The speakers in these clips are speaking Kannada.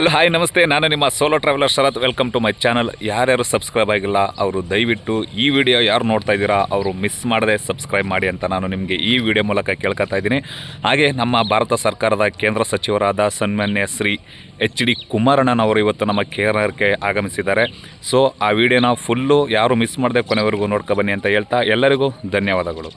ಹಲೋ ಹಾಯ್ ನಮಸ್ತೆ. ನಾನು ನಿಮ್ಮ solo traveller Sharath. Welcome to my channel ಯಾರ್ಯಾರು ಸಬ್ಸ್ಕ್ರೈಬ್ ಆಗಿಲ್ಲ, ಅವರು ದಯವಿಟ್ಟು ಈ ವಿಡಿಯೋ ಯಾರು ನೋಡ್ತಾ ಇದ್ದೀರಾ, ಅವರು ಮಿಸ್ ಮಾಡದೆ ಸಬ್ಸ್ಕ್ರೈಬ್ ಮಾಡಿ ಅಂತ ನಾನು ನಿಮಗೆ ಈ ವಿಡಿಯೋ ಮೂಲಕ ಕೇಳ್ಕೊತಾ ಇದ್ದೀನಿ. ಹಾಗೆ ನಮ್ಮ ಭಾರತ ಸರ್ಕಾರದ ಕೇಂದ್ರ ಸಚಿವರಾದ ಸನ್ಮಾನ್ಯ ಶ್ರೀ ಎಚ್ ಡಿ ಕುಮಾರಣ್ಣನವರು ಇವತ್ತು ನಮ್ಮ ಕೇರಳಕ್ಕೆ ಆಗಮಿಸಿದ್ದಾರೆ. ಸೊ ಆ ವಿಡಿಯೋನ ಫುಲ್ಲು ಯಾರು ಮಿಸ್ ಮಾಡದೆ ಕೊನೆವರೆಗೂ ನೋಡ್ಕೊ ಬನ್ನಿ ಅಂತ ಹೇಳ್ತಾ ಎಲ್ಲರಿಗೂ ಧನ್ಯವಾದಗಳು.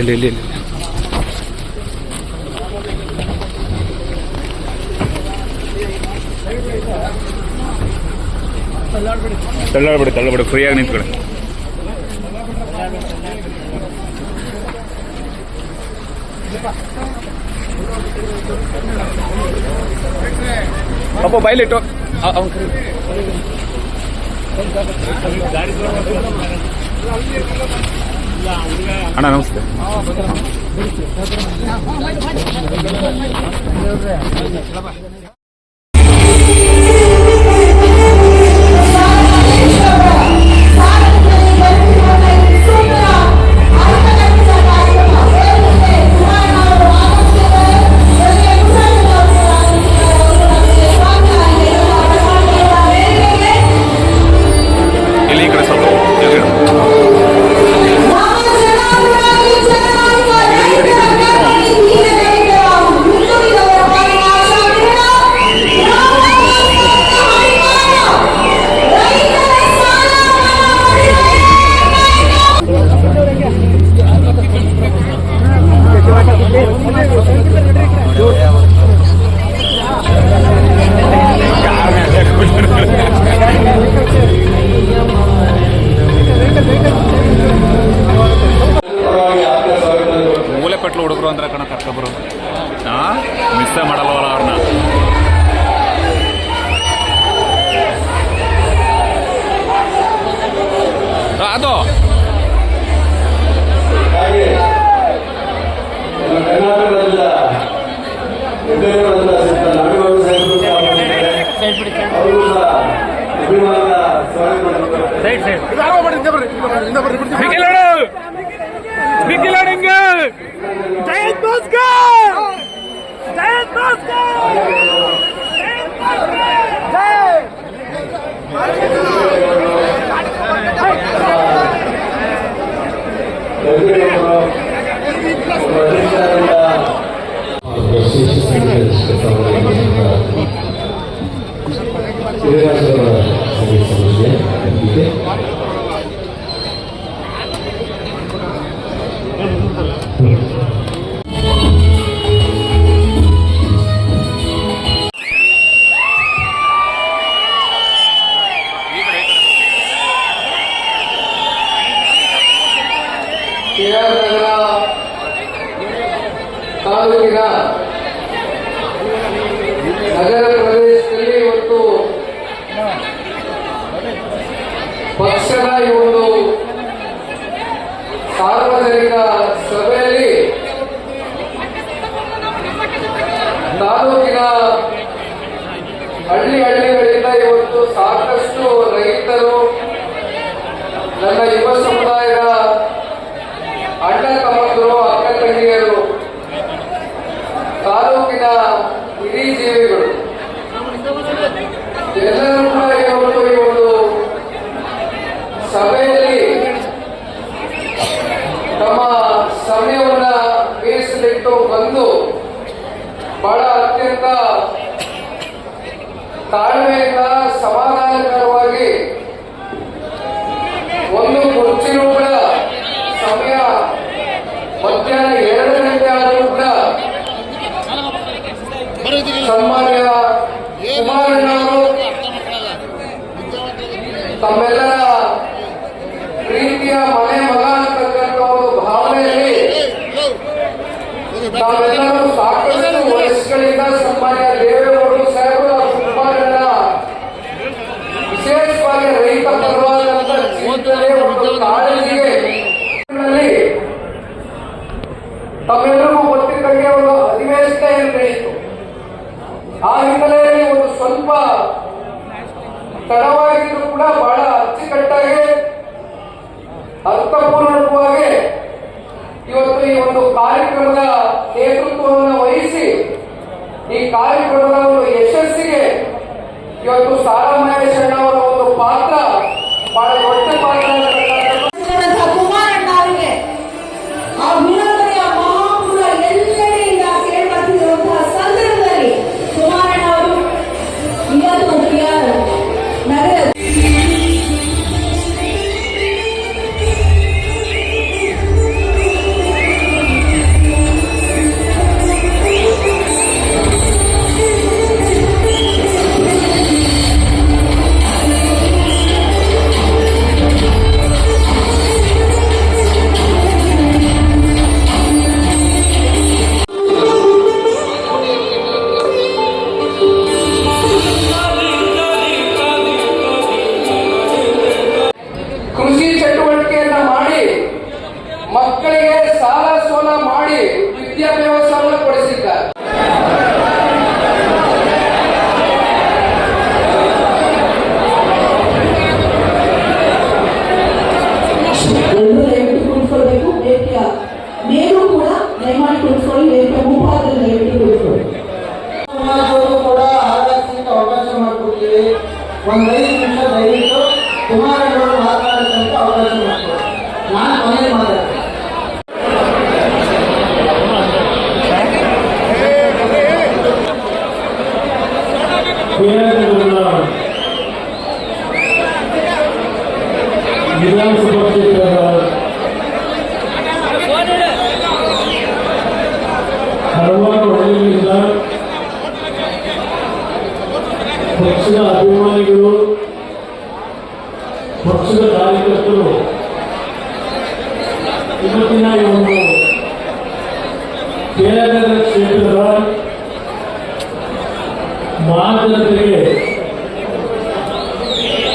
ಇಲ್ಲ ಇಲ್ಲಿ ತಳ್ಳಾಡ್ಬಿಡಿ ಫ್ರೀ ಫ್ರೀಯಾಗಿ ನಿಂತ್ಕೊಳ್ಳಿ. ಅಪ್ಪ ಬೈಲಿಟ್ಟು ಅವನು ಅಣ್ಣ ನಮಸ್ತೆ. ಸ್ವಾಗತ Jayant Bhaskar Jayant Bhaskar sebelumnya dan titik ಪಕ್ಷದ ಈ ಒಂದು ಸಾರ್ವಜನಿಕ ಸಭೆಯಲ್ಲಿ ತಾಲೂಕಿನ ಹಳ್ಳಿ ಹಳ್ಳಿಗಳಿಂದ ಇವತ್ತು ಸಾಕಷ್ಟು ರೈತರು ನನ್ನ ಯುವ ಸಮುದಾಯದ ಅಣ್ಣ ತಮ್ಮಂದರು, ಅಕ್ಕ ತಂಗಿಯರು, ತಾಲೂಕಿನ ಇಡೀ ಜೀವಿಗಳು ಎಲ್ಲರೂ ಕೂಡ ಇವತ್ತು ಈ ಒಂದು ಸಭೆಯಲ್ಲಿ ತಮ್ಮ ಸಮಯ ತಮ್ಮೆಲ್ಲರ ಪ್ರೀತಿಯ ಮನೆ ಮಗ ಅಂತಕ್ಕಂಥ ಒಂದು ಭಾವನೆಯಲ್ಲಿ ತಾವೆಲ್ಲರೂ ಸಾಕಷ್ಟು ವಯಸ್ಸುಗಳಿಂದ ಸನ್ಮಾನ್ಯ ತಡವಾಗಿದ್ರು ಕೂಡ ಬಹಳ ಅಚ್ಚುಕಟ್ಟಾಗಿ ಅರ್ಥಪೂರ್ಣವಾಗಿ ಇವತ್ತು ಈ ಒಂದು ಕಾರ್ಯಕ್ರಮದ ನೇತೃತ್ವವನ್ನು ವಹಿಸಿ ಈ ಕಾರ್ಯಕ್ರಮದ ಒಂದು ಯಶಸ್ಸಿಗೆ ಇವತ್ತು ಸಾರಾ ಮಹೇಶ್ ಅವರ ಒಂದು ಪಾತ್ರ ಬಹಳ ದೊಡ್ಡ ಪಾತ್ರ. ಆಗಾಸಕ್ಕೆ ಅವಕಾಶ ಮಾಡಿಕೊಡ್ತೀವಿ ಒಂದು ಐದು ನಿಮಿಷ ದಯವಿಟ್ಟು ಕುಮಾರಣ್ಣವರು ಮಾತನಾಡೋದಕ್ಕೆ ಅವಕಾಶ ಮಾಡಿಕೊಡಿ ನಾನು ಕೊನೆಗೆ ಪಕ್ಷದ ಕಾರ್ಯಕರ್ತರು ಇವತ್ತಿನ ಈ ಒಂದು ಕೇರಳದ ಕ್ಷೇತ್ರದ ಮಹಾಜನತೆಗೆ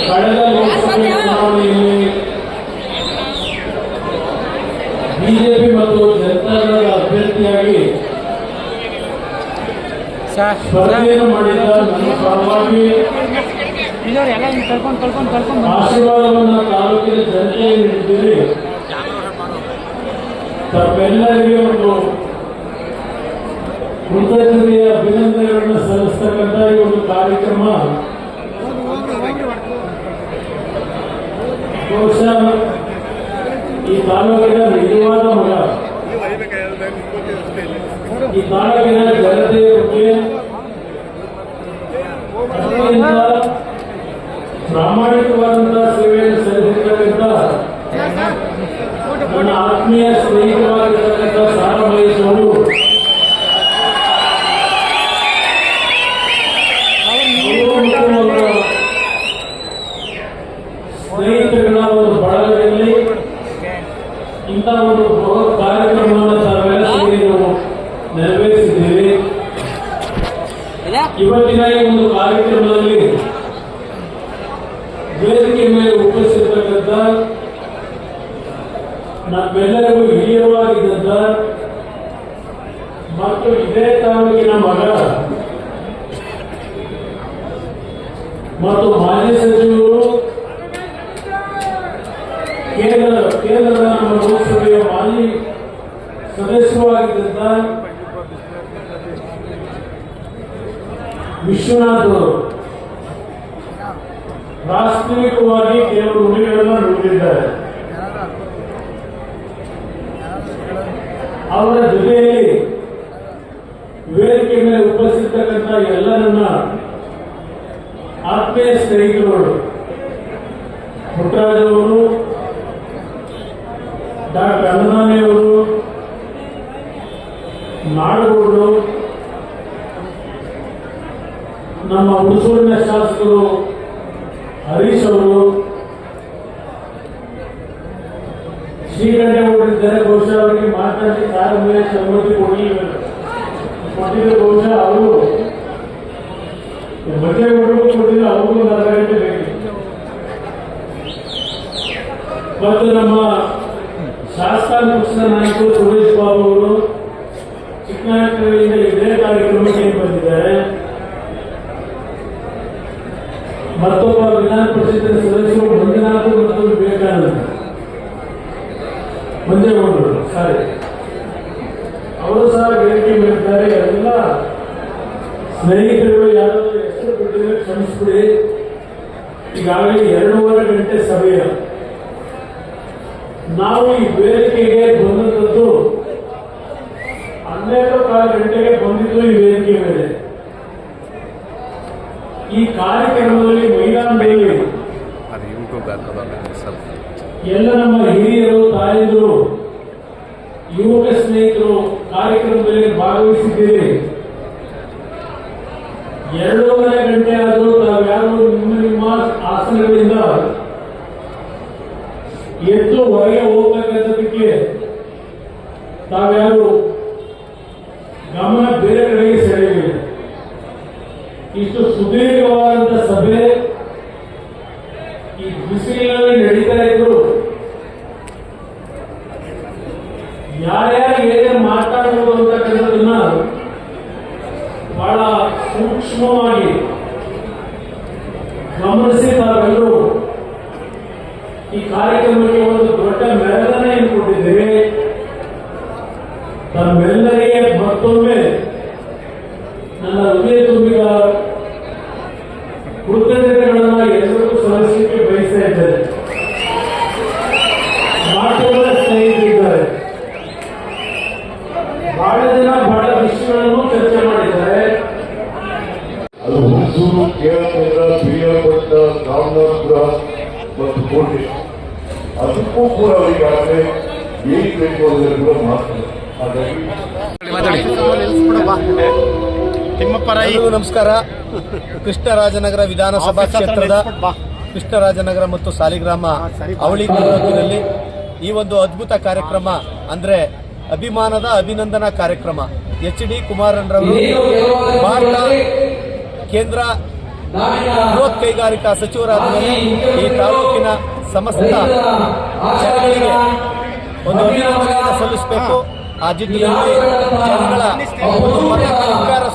ಕಳೆದ ಲೋಕಸಭೆ ಚುನಾವಣೆಯಲ್ಲಿ ಬಿಜೆಪಿ ಮತ್ತು ಜನತಾದಳದ ಅಭ್ಯರ್ಥಿಯಾಗಿ ಸ್ಪರ್ಧೆಯನ್ನು ಮಾಡಿದ ನನ್ನ ಪರವಾಗಿ ಆಶೀರ್ವಾದವನ್ನು ತಾಲೂಕಿನ ಜನತೆಗೆ ನೀಡಿದ್ದೀರಿ. ತಮ್ಮೆಲ್ಲರಿಗೆ ಒಂದು ಕೃತಜ್ಞತೆಯ ಅಭಿನಂದನೆಗಳನ್ನು ಸಲ್ಲಿಸ್ತಕ್ಕಂಥ ಈ ಒಂದು ಕಾರ್ಯಕ್ರಮ. ಬಹುಶಃ ಈ ತಾಲೂಕಿನ ನಿಜವಾದ ಮಗ ಈ ತಾಲೂಕಿನ ಜನತೆಯ ಬಗ್ಗೆ ಅತ್ಯಂತ ಪ್ರಾಮಾಣಿಕವಾದಂತಹ ಸೇವೆಯನ್ನು ಸಲ್ಲಿಸಿರ್ತಕ್ಕಂಥ ನನ್ನ ಆತ್ಮೀಯ ಸ್ನೇಹಿತರಾಗಿರ್ತಕ್ಕಂಥ ಸಾರಾ ಮಹೇಶ್ ಅವರು ಸ್ನೇಹಿತರುಗಳ ಒಂದು ಬಳಗದಲ್ಲಿ ಇಂಥ ಒಂದು ಬೃಹತ್ ಕಾರ್ಯಕ್ರಮವನ್ನು ತಾವೆಲ್ಲ ಸೇರಿ ನಾವು ನೆರವೇರಿಸಿದ್ದೇವೆ ಇವತ್ತಿನ ಈ ಒಂದು ಕಾರ್ಯಕ್ರಮದಲ್ಲಿ ವೇದಿಕೆ ಮೇಲೆ ಉಪಸ್ಥಿತಕ್ಕಂಥ ನಮ್ಮೆಲ್ಲರಿಗೂ ಹಿರಿಯವಾಗಿದ್ದಂಥ ಮತ್ತು ಇದೇ ತಾಲೂಕಿನ ಮಗ ಮತ್ತು ಮಾಜಿ ಸಚಿವರು ಕೇಂದ್ರ ಕೇಂದ್ರದ ನಮ್ಮ ಲೋಕಸಭೆಯ ಮಾಜಿ ಸದಸ್ಯರಾಗಿದ್ದಂಥ ವಿಶ್ವನಾಥ್ ಅವರು ಪ್ರಾಸ್ತಾವಿಕವಾಗಿ ಕೆಲವು ನುಡಿಗಳನ್ನು ನುಡಿದಿದ್ದಾರೆ. ಅವರ ಜೊತೆಯಲ್ಲಿ ವೇದಿಕೆ ಮೇಲೆ ಉಪಸ್ಥಿತಕ್ಕಂಥ ಎಲ್ಲ ನನ್ನ ಆತ್ಮೀಯ ಸ್ನೇಹಿತರು ಪುಟ್ಟರಾಜ್ ಅವರು ಡಾಕ್ಟರ್ ಅನ್ನದಾನಿ ಅವರು, ನಾಡಗೌಡರು, ನಮ್ಮ ಹುಣಸೂರಿನ ಶಾಸಕರು ಹರೀಶ್ ಅವರು ಶ್ರೀಕಂಠೇಗೌಡರಿದ್ದಾರೆ ಬಹುಶಃ ಕಾಲ ಮೇಲೆ ಸಮ್ಮತಿ ಕೊಡಲಿಲ್ಲ ಕೊಟ್ಟಿದ್ರೆ ಬಹುಶಃ ಅವರು. ಬಚ್ಚೇಗೌಡರಿಗೂ ಕೊಟ್ಟಿದ್ರೆ ಅವ್ರಿಗೂ ಒಂದು ಅರ್ಧ ಗಂಟೆ ಬೇಕಿತ್ತು ಮತ್ತು ನಮ್ಮ ಶಾಸಕಾಂಗ ಪಕ್ಷದ ನಾಯಕರು ಸುರೇಶ್ ಬಾಬು ಅವರು ಚಿಕ್ಕನಾಯಕರಿಂದ ಇದೇ ಕಾರ್ಯಕ್ರಮಕ್ಕೆ ಬಂದಿದ್ದಾರೆ. ಮತ್ತೊಬ್ಬ ವಿಧಾನ ಪರಿಷತ್ತಿನ ಸದಸ್ಯರು ಮಂಜುನಾಥ್ ಮತ್ತು ವಿವೇಕಾನಂದ ಮಂಜೇಗೌಡರು ಸಾರಿ ವೇದಿಕೆ ಮಾಡಿದ್ದಾರೆ ಎಲ್ಲ ಸ್ನೇಹಿತರು ಯಾರಾದರೂ ಹೆಸರು ಬಿಟ್ಟಿದ್ರೆ ಕ್ಷಮಿಸ್ಬಿಡಿ. ಈಗಾಗಲೇ ಎರಡೂವರೆ ಗಂಟೆ ಸಮಯ ನಾವು ಈ ವೇದಿಕೆಗೆ ಬಂದದ್ದು ಹನ್ನೆರಡು ಕಾಲ ಗಂಟೆಗೆ ಬಂದಿದ್ದು ಈ ವೇದಿಕೆ ಮೇಲೆ ಈ ಕಾರ್ಯಕ್ರಮದಲ್ಲಿ ಮೈದಾನದಲ್ಲಿ ಎಲ್ಲ ನಮ್ಮ ಹಿರಿಯರು ತಾಯಂದಿರು ಯುವಕ ಸ್ನೇಹಿತರು ಕಾರ್ಯಕ್ರಮದಲ್ಲಿ ಭಾಗವಹಿಸಿದ್ದೀರಿ. ಎರಡೂವರೆ ಗಂಟೆ ಆದರೂ ತಾವ್ಯಾರು ನಿಮ್ಮ ನಿಮ್ಮ ಆಸನಗಳಿಂದ ಎದ್ದು ಹೊರಗೆ ಹೋಗ್ತಕ್ಕಂಥದಕ್ಕೆ ತಾವ್ಯಾರು ಗಮನ ಬೇರೆ ಕಡೆಗೆ ಸೆಳೆಯಲಿಲ್ಲ ಇಷ್ಟು ಸುದೀರ್ಘವಾದಂಥ ಸಭೆ ಈ ಬಿಸಿಲಿನಲ್ಲಿ ನಡೀತಾ ಇದ್ರು ಯಾರ್ಯಾರು ಏನೇನು ಮಾತಾಡಬಹುದು ಅಂತಕ್ಕಂಥದನ್ನ ಬಹಳ ಸೂಕ್ಷ್ಮವಾಗಿ ಗಮನಿಸಿ ತಾವೆಲ್ಲರೂ ಈ ಕಾರ್ಯಕ್ರಮಕ್ಕೆ ಒಂದು ದೊಡ್ಡ ಮೆರಗನೆ ಕೊಟ್ಟಿದ್ದೇವೆ ತಮ್ಮೆಲ್ಲರಿಗೆ ಮತ್ತೊಮ್ಮೆ ನನ್ನ ಹೃದಯ ತುಂಬಿದ ಕೃತಜ್ಞತೆಗಳನ್ನ ಎಲ್ಲರಿಗೂ ಸಲ್ಲಿಸಲಿಕ್ಕೆ ಬಯಸ್ತಾ ಇದ್ದಾರೆ? ಮಾತುಗಳ ಸ್ನೇಹಿತರಿದ್ದಾರೆ. ಬಹಳ ಜನ ಬಹಳ ವಿಷಯಗಳನ್ನು ಚರ್ಚೆ ಮಾಡಿದ್ದಾರೆ. ಅದು ಹುಣಸೂರು ಕೇರಳ ಬೀರಪಟ್ಟ ರಾಮನಾಥಪುರ ಮತ್ತು ಕೋಟೆ. ಅದಕ್ಕೂ ಕೂಡ ಅವರಿಗಾಗಲೇ ಏನ್ ಬೇಕು ಅನ್ನೋದ್ರ ಕೂಡ ಮಾತಾಡ ಹಾಗಾಗಿ ಎಲ್ಲರಿಗೂ ನಮಸ್ಕಾರ. ಕೃಷ್ಣರಾಜನಗರ ವಿಧಾನಸಭಾ ಕ್ಷೇತ್ರದ ಕೃಷ್ಣರಾಜನಗರ ಮತ್ತು ಸಾಲಿಗ್ರಾಮ ಅವಳಿ ತಾಲೂಕಿನಲ್ಲಿ ಈ ಒಂದು ಅದ್ಭುತ ಕಾರ್ಯಕ್ರಮ ಅಂದ್ರೆ ಅಭಿಮಾನದ ಅಭಿನಂದನಾ ಕಾರ್ಯಕ್ರಮ. ಎಚ್ ಡಿ ಕುಮಾರನ್ರವರು ಭಾರತ ಕೇಂದ್ರ ಬೃಹತ್ ಕೈಗಾರಿಕಾ ಸಚಿವರಾದ ಮೇಲೆ ಈ ತಾಲೂಕಿನ ಸಮಸ್ತ ಜನಗಳಿಗೆ ಒಂದು ಅಭಿನಂದನೆಯನ್ನು ಸಲ್ಲಿಸಬೇಕು. ಆ ಜಿಲ್ಲೆಯಲ್ಲಿ ಜನಗಳ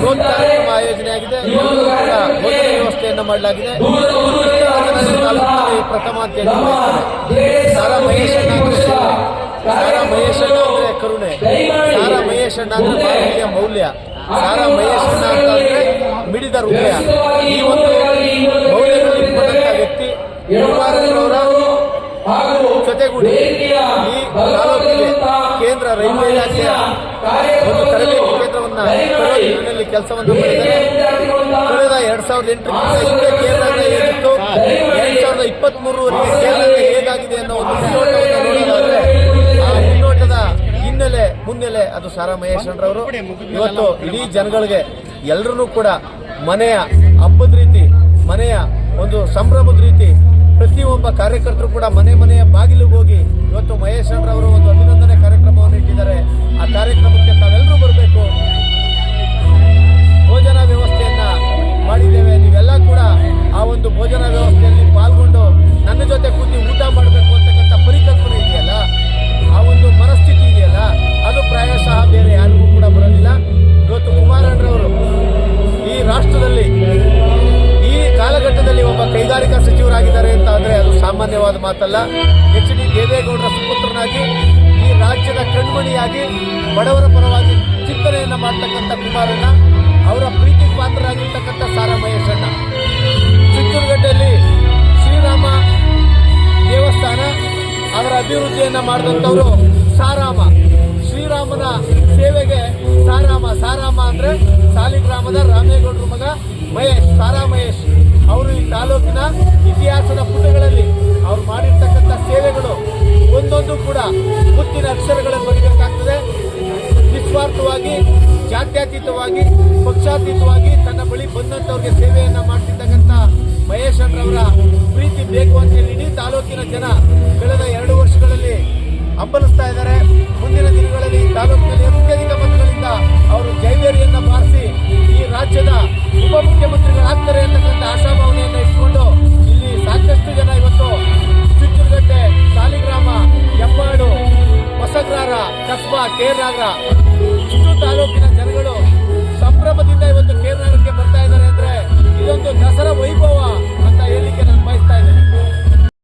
ಬೃಹತ್ ಕಾರ್ಯಕ್ರಮ ಆಯೋಜನೆಯಾಗಿದೆ ಭೋಜನ ವ್ಯವಸ್ಥೆಯನ್ನು ಮಾಡಲಾಗಿದೆ. ತಾಲೂಕಿನಲ್ಲಿ ಪ್ರಥಮ ಬಯಸ್ತೇನೆ. ಸಾರಾ ಮಹೇಶ್ ಅಣ್ಣ ಅಂದ್ರೆ ಸೇವೆ. ಸಾರಾ ಮಹೇಶ್ ಅಣ್ಣ ಕರುಣೆ. ಸಾರಾ ಮಹೇಶಣ್ಣ ಅಂದರೆ ಅಂದ್ರೆ ಮಾನವೀಯ ಮೌಲ್ಯ. ಸಾರಾ ಮಹೇಶಣ್ಣ ಅಂತ ಅಂದ್ರೆ ಮಿಡಿದ ಹೃದಯ ಈ ಒಂದು ಮೌಲ್ಯದಲ್ಲಿ ಇಟ್ಕೊಂಡಂತ ವ್ಯಕ್ತಿ ಕುಮಾರಣ್ಣನವರ ಜೊತೆಗೂಡಿ ಈ ತಾಲೂಕಿಗೆ ಕೇಂದ್ರ ರೈಲ್ವೆ ಇಲಾಖೆಯ ಒಂದು ತರಬೇತಿ ಕೇಂದ್ರವನ್ನ ಮನೆಯಲ್ಲಿ ಕೆಲಸವನ್ನು ಮಾಡಿದ್ದಾರೆ ಕಳೆದ ಎರಡ್ ಸಾವಿರದ ಎಂಟರಿಂದ ಹಿಂದೆ ಕೇರಳದ ಹೇಗಿತ್ತು ಎರಡ್ ಸಾವಿರದ ಇಪ್ಪತ್ತ್ ಮೂರವರೆಗೆ ಕೇರಳದ ಹೇಗಾಗಿದೆ ಅನ್ನೋ ಒಂದು ಮುನ್ನೋಟವನ್ನು ನೋಡೋದಾದ್ರೆ ಆ ಮುನ್ನೋಟದ ಹಿನ್ನೆಲೆ ಮುನ್ನೆಲೆ ಅದು ಸಾರಾ ಅವರು ಇವತ್ತು ಇಡೀ ಜನಗಳಿಗೆ ಎಲ್ಲರೂ ಕೂಡ ಮನೆಯ ಹಬ್ಬದ ರೀತಿ ಮನೆಯ ಒಂದು ಸಂಭ್ರಮದ ರೀತಿ ಪ್ರತಿಯೊಬ್ಬ ಕಾರ್ಯಕರ್ತರು ಕೂಡ ಮನೆ ಮನೆಯ ಬಾಗಿಲಿಗೆ ಹೋಗಿ ಇವತ್ತು ಮಹೇಶ್ ಅವರು ಒಂದು ಅಭಿನಂದನೆ ಕಾರ್ಯಕ್ರಮವನ್ನು ಇಟ್ಟಿದ್ದಾರೆ. ಆ ಕಾರ್ಯಕ್ರಮಕ್ಕೆ ತಾವೆಲ್ಲರೂ ಬರಬೇಕು. ಮಾಡಿದ್ದೇವೆ. ನೀವೆಲ್ಲ ಕೂಡ ಆ ಒಂದು ಭೋಜನ ವ್ಯವಸ್ಥೆಯಲ್ಲಿ ಪಾಲ್ಗೊಂಡು ನನ್ನ ಜೊತೆ ಕೂತಿ ಊಟ ಮಾಡಬೇಕು. ಅಭಿವೃದ್ಧಿಯನ್ನ ಮಾಡಿದಂಥವ್ರು ಸಾರಾಮ. ಶ್ರೀರಾಮನ ಸೇವೆಗೆ ಸಾರಾಮ. ಸಾರಾಮ ಅಂದ್ರೆ ಸಾಲಿಗ್ರಾಮದ ರಾಮೇಗೌಡರ ಮಗ ಮಹೇಶ್ ಸಾರಾ ಮಹೇಶ್ ಅವರು ಈ ತಾಲೂಕಿನ ಇತಿಹಾಸದ ಪುಟಗಳಲ್ಲಿ ಅವ್ರು ಮಾಡಿರ್ತಕ್ಕಂಥ ಸೇವೆಗಳು ಒಂದೊಂದು ಕೂಡ ಮುತ್ತಿನ ಅಕ್ಷರಗಳನ್ನು ಬರೀಬೇಕಾಗ್ತದೆ. ನಿಸ್ವಾರ್ಥವಾಗಿ, ಜಾತ್ಯತೀತವಾಗಿ, ಪಕ್ಷಾತೀತವಾಗಿ ತನ್ನ ಬಳಿ ಬಂದಂಥವ್ರಿಗೆ ಸೇವೆಯನ್ನ ಮಾಡ್ತಿರ್ತಕ್ಕಂಥ ಮಹೇಶ್ ಅವರ ಪ್ರೀತಿ ಬೇಕು ಅಂತ ಹೇಳಿ ಇಡೀ ತಾಲೂಕಿನ ಜನ ಕಳೆದ ಎರಡು ವರ್ಷಗಳಲ್ಲಿ ಹಂಬಲಿಸ್ತಾ ಇದ್ದಾರೆ. ಮುಂದಿನ ದಿನಗಳಲ್ಲಿ ತಾಲೂಕಿನಲ್ಲಿ ಅತ್ಯಧಿಕ ಮತಗಳಿಂದ ಅವರು ಜೈವೇರಿಯನ್ನ ಬಾರಿಸಿ ಈ ರಾಜ್ಯದ ಉಪಮುಖ್ಯಮಂತ್ರಿಗಳಾಗ್ತಾರೆ ಅಂತಕ್ಕಂಥ ಆಶಾಭಾವನೆಯನ್ನು ಇಟ್ಕೊಂಡು ಇಲ್ಲಿ ಸಾಕಷ್ಟು ಜನ ಇವತ್ತು ಚುಚ್ಚುರುಗಟ್ಟೆ, ಸಾಲಿಗ್ರಾಮ ಹೆಬ್ಬಾಡು ಹೊಸಗ್ರಾರ, ಕಸ್ಬಾ, ಕೇರ್ನಾಗ್ರ ಇಷ್ಟು ತಾಲೂಕಿನ ಜನಗಳು ಸಂಭ್ರಮದಿಂದ ಇವತ್ತು ಕೇರ್ನಾಗರಕ್ಕೆ ಬರ್ತಾ ಇದ್ದಾರೆ ಅಂದ್ರೆ ಇದೊಂದು ದಸರಾ ವೈಭವ ಅಂತ ಹೇಳಿಕೆ ನಾನು ಬಯಸ್ತಾ ಇದ್ದೇನೆ.